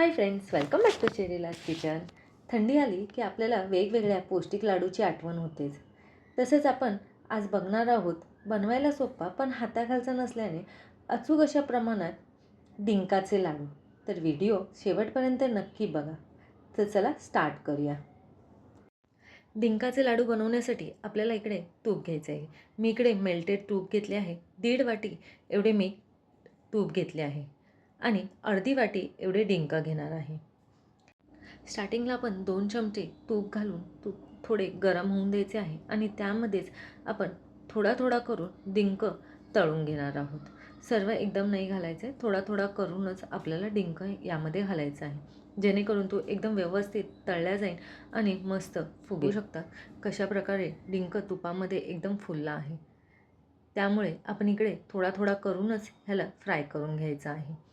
Hi friends welcome back to चेरीलाज kitchen थंडी आली की आपल्याला वेगवेगळ्या पौष्टिक लाडूची आठवण होतेच. तसेच आपण आज बघणार आहोत बनवायला सोपा पण हाताखालचा नसल्याने अचूक अशा प्रमाणात डिंकाचे लाडू. तर व्हिडिओ शेवटपर्यंत नक्की बघा. तर चला स्टार्ट करूया. डिंकाचे लाडू बनवण्यासाठी आपल्याला इकडे तूप घ्यायचं आहे मी इकडे मेल्टेड तूप घेतले आहे. दीड वाटी एवढे मी तूप घेतले आहे. आणि अर्धी वाटी एवढे डिंक घेणार आहे. स्टार्टिंगला आपण दोन चमचे तूप घालून तूप थोडे गरम होऊन द्यायचे आहे आणि त्यामध्येच आपण थोडा थोडा करून डिंक तळून घेणार आहोत. सर्व एकदम नाही घालायचं आहे थोडा थोडा करूनच आपल्याला डिंक यामध्ये घालायचं आहे. जेणेकरून तो एकदम व्यवस्थित तळल्या जाईल आणि मस्त फुगू शकतात. कशा प्रकारे डिंक तुपामध्ये एकदम फुलला आहे. त्यामुळे आपण इकडे थोडा थोडा करूनच ह्याला फ्राय करून घ्यायचं आहे.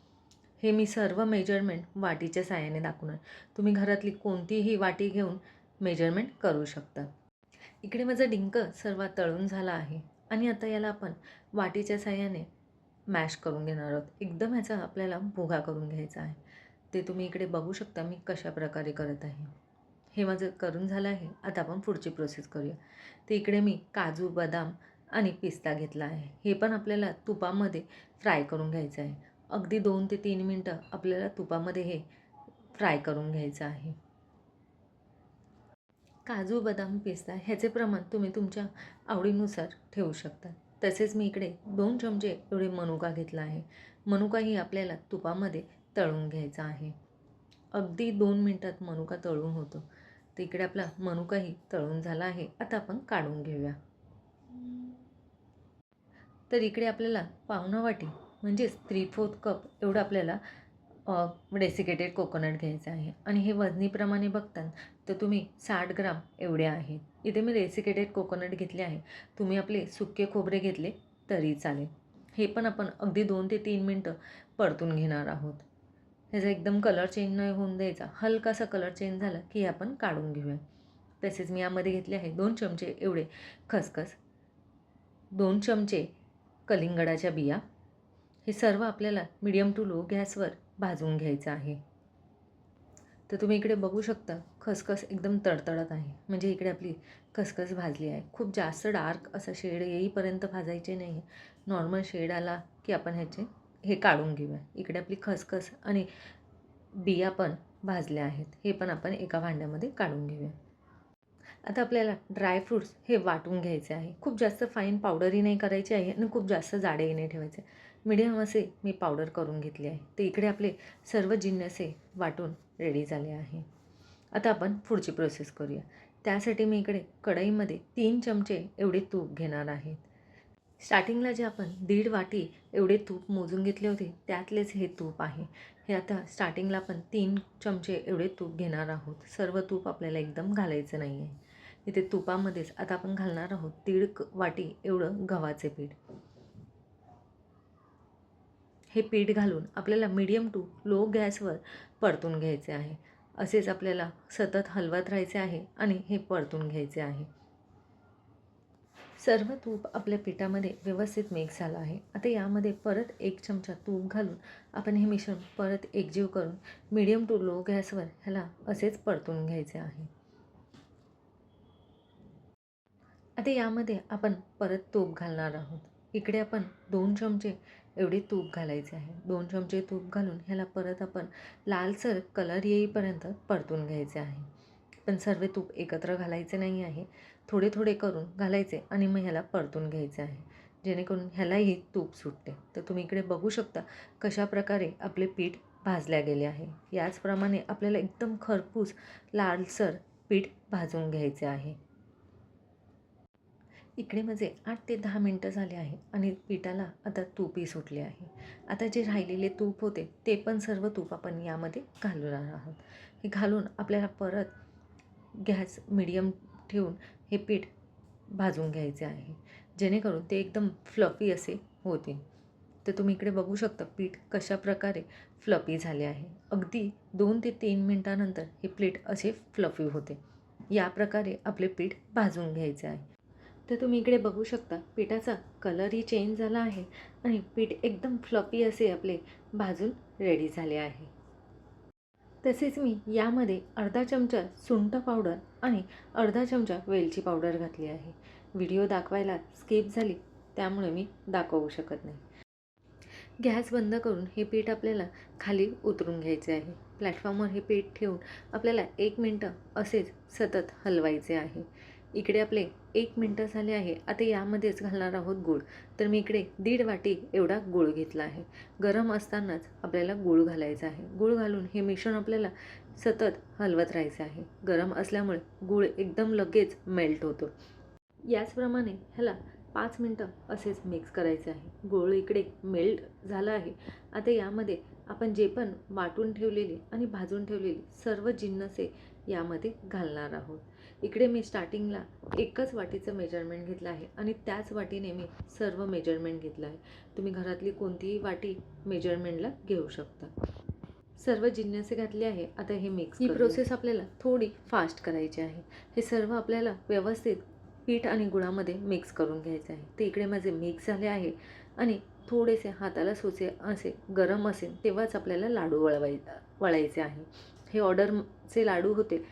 हे मी सर्व मेजरमेंट वाटीच्या साह्याने दाखवणार तुम्ही घरातली कोणतीही वाटी घेऊन मेजरमेंट करू शकता. इकडे माझं डिंक सर्वात तळून झाला आहे आणि आता याला आपण वाटीच्या साह्याने मॅश करून घेणार आहोत. एकदम ह्याचा आपल्याला भोगा करून घ्यायचा आहे. ते तुम्ही इकडे बघू शकता मी कशा प्रकारे करत आहे. हे माझं करून झालं आहे. आता आपण पुढची प्रोसेस करूया. ते इकडे मी काजू बदाम आणि पिस्ता घेतला आहे. हे पण आपल्याला तुपामध्ये फ्राय करून घ्यायचं आहे. अगदी दोन ते तीन मिनटं आपल्याला तुपामध्ये हे फ्राय करून घ्यायचं आहे. काजू बदाम पिस्ता ह्याचे प्रमाण तुम्ही तुमच्या आवडीनुसार ठेवू शकता. तसेच मी इकडे दोन चमचे एवढे मनुका घेतला आहे. मनुकाही आपल्याला तुपामध्ये तळून घ्यायचा आहे. अगदी दोन मिनटात मनुका तळून होतो. तर इकडे आपला मनुकाही तळून झाला आहे. आता आपण काढून घेऊया. तर इकडे आपल्याला पाहुणा वाटी म्हणजेच थ्री फोर्थ कप एवढं आपल्याला डेसिकेटेड कोकोनट घ्यायचं आहे. आणि हे वजनीप्रमाणे बघतात तर तुम्ही साठ ग्राम एवढे आहेत. इथे मी डेसिकेटेड कोकोनट घेतले आहे. तुम्ही आपले सुके खोबरे घेतले तरी चालेल. हे पण आपण अगदी दोन ते तीन मिनटं परतून घेणार आहोत. ह्याचा एकदम कलर चेंज नाही होऊन द्यायचा. हलकासा कलर चेंज झाला की हे आपण काढून घेऊया. तसेच मी यामध्ये घेतले आहे दोन चमचे एवढे खसखस दोन चमचे कलिंगडाच्या बिया हे सर्व आपल्याला मिडियम टू लो गॅसवर भाजून घ्यायचं आहे. तर तुम्ही इकडे बघू शकता खसखस एकदम तडतडत आहे. म्हणजे इकडे आपली खसखस भाजली आहे. खूप जास्त डार्क असं शेड येईपर्यंत भाजायचे नाही. नॉर्मल शेड आला की आपण ह्याचे हे काढून घेऊया. इकडे आपली खसखस आणि बिया पण भाजल्या आहेत. हे पण आपण एका भांड्यामध्ये काढून घेऊया. आता आपल्याला ड्रायफ्रूट्स हे वाटून घ्यायचे आहे. खूप जास्त फाईन पावडरही नाही करायची आहे आणि खूप जास्त जाडेही नाही ठेवायचे. मिडियम असे मी पावडर करून घेतले आहे. ते इकडे आपले सर्व जिन्नसे वाटून रेडी झाले आहे. आता आपण पुढची प्रोसेस करूया. त्यासाठी मी इकडे कढईमध्ये तीन चमचे एवढे तूप घेणार आहेत स्टार्टिंगला जे आपण दीड वाटी एवढे तूप मोजून घेतले होते त्यातलेच हे तूप आहे. हे आता स्टार्टिंगला आपण तीन चमचे एवढे तूप घेणार आहोत. सर्व तूप आपल्याला एकदम घालायचं नाही आहे इथे तुपामध्येच आता आपण घालणार आहोत दीड वाटी एवढं गव्हाचे पीठ. हे पीठ घालून आपल्याला मीडियम टू लो गॅसवर परतून घ्यायचे आहे. असेच आपल्याला सतत हलवत राहायचे आहे आणि हे परतून घ्यायचे आहे. सर्व तूप आपल्या पिठामध्ये व्यवस्थित मिक्स झालं आहे. आता यामध्ये परत एक चमचा तूप घालून आपण हे मिश्रण परत एकजीव करून मीडियम टू लो गॅसवर ह्याला असेच परतून घ्यायचे आहे. आता यामध्ये आपण परत तूप घालणार आहोत. इकडे आपण दोन चमचे एवढी तूप घालायचे आहे. दोन चमचे तूप घालून ह्याला परत आपण लालसर कलर येईपर्यंत परतून घ्यायचे आहे. पण सर्व तूप एकत्र घालायचे नाही आहे. थोडे थोडे करून घालायचे आणि मग ह्याला परतून घ्यायचे आहे. जेणेकरून ह्यालाही तूप सुटते. तर तुम्ही इकडे बघू शकता कशा प्रकारे आपले पीठ भाजल्या गेले आहे. याचप्रमाणे आपल्याला एकदम खरपूस लालसर पीठ भाजून घ्यायचे आहे. इकडे माझे आठ ते दहा मिनटं झाले आहे आणि पिठाला आता तूपही सुटले आहे. आता जे राहिलेले तूप होते ते पण सर्व तूप आपण यामध्ये घालणार आहोत. हे घालून आपल्याला परत गॅस मिडियम ठेवून हे पीठ भाजून घ्यायचे आहे. जेणेकरून ते एकदम फ्लफी असे होते तर तुम्ही इकडे बघू शकता पीठ कशा प्रकारे फ्लफी झाले आहे. अगदी दोन ते तीन मिनटानंतर हे प्लेट असे फ्लफी होते. या प्रकारे आपले पीठ भाजून घ्यायचे आहे. तर तुम्ही इकडे बघू शकता पिठाचा कलरही चेंज झाला आहे आणि पीठ एकदम फ्लपी असे आपले भाजून रेडी झाले आहे. तसेच मी यामध्ये अर्धा चमचा सुंठ पावडर आणि अर्धा चमचा वेलची पावडर घातली आहे. व्हिडिओ दाखवायला स्किप झाली त्यामुळे मी दाखवू शकत नाही. गॅस बंद करून हे पीठ आपल्याला खाली उतरून घ्यायचे आहे. प्लॅटफॉर्मवर हे पीठ ठेवून आपल्याला एक मिनटं असेच सतत हलवायचे आहे. इकडे आपले एक मिनटं झाले आहे. आता यामध्येच घालणार आहोत गूळ. तर मी इकडे दीड वाटी एवढा गूळ घेतला आहे. गरम असतानाच आपल्याला गूळ घालायचा आहे. गूळ घालून हे मिश्रण आपल्याला सतत हलवत राहायचं आहे. गरम असल्यामुळे गूळ एकदम लगेच मेल्ट होतो. याचप्रमाणे ह्याला पाच मिनटं असेच मिक्स करायचे आहे. गूळ इकडे मेल्ट झालं आहे. आता यामध्ये आपण जे पण वाटून ठेवलेली आणि भाजून ठेवलेली सर्व जिन्नसे यामध्ये घालणार आहोत. इकडे मी स्टार्टिंगला एकच वाटीचं मेजरमेंट घेतलं आहे आणि त्याच वाटीने मी सर्व मेजरमेंट घेतलं आहे. तुम्ही घरातली कोणतीही वाटी मेजरमेंटला घेऊ शकता. सर्व जिन्नसे घातले आहे. आता हे मिक्स ही प्रोसेस आपल्याला थोडी फास्ट करायची आहे. हे सर्व आपल्याला व्यवस्थित पीठ आणि गुळामध्ये मिक्स करून घ्यायचं आहे. ते इकडे माझे मिक्स झाले आहे आणि थोडेसे हाताला सोचे असे गरम असेल तेव्हाच आपल्याला लाडू वळवाय वळायचे आहे. हे ऑर्डरचे लाडू होते.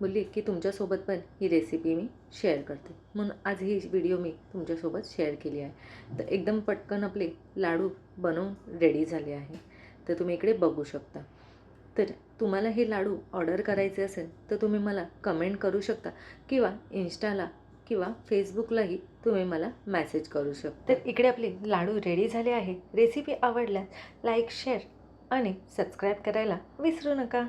बोलली की तुमच्यासोबत पण ही रेसिपी मी शेअर करते. म्हणून आज ही व्हिडिओ मी तुमच्यासोबत शेअर केली आहे. तर एकदम पटकन आपले लाडू बनवून रेडी झाले आहे. तर तुम्ही इकडे बघू शकता. तर तुम्हाला हे लाडू ऑर्डर करायचे असेल तर तुम्ही मला कमेंट करू शकता किंवा इन्स्टाला किंवा फेसबुकलाही तुम्ही मला मॅसेज करू शकता. तर इकडे आपले लाडू रेडी झाले आहे. रेसिपी आवडल्यास लाईक शेअर आणि सबस्क्राईब करायला विसरू नका.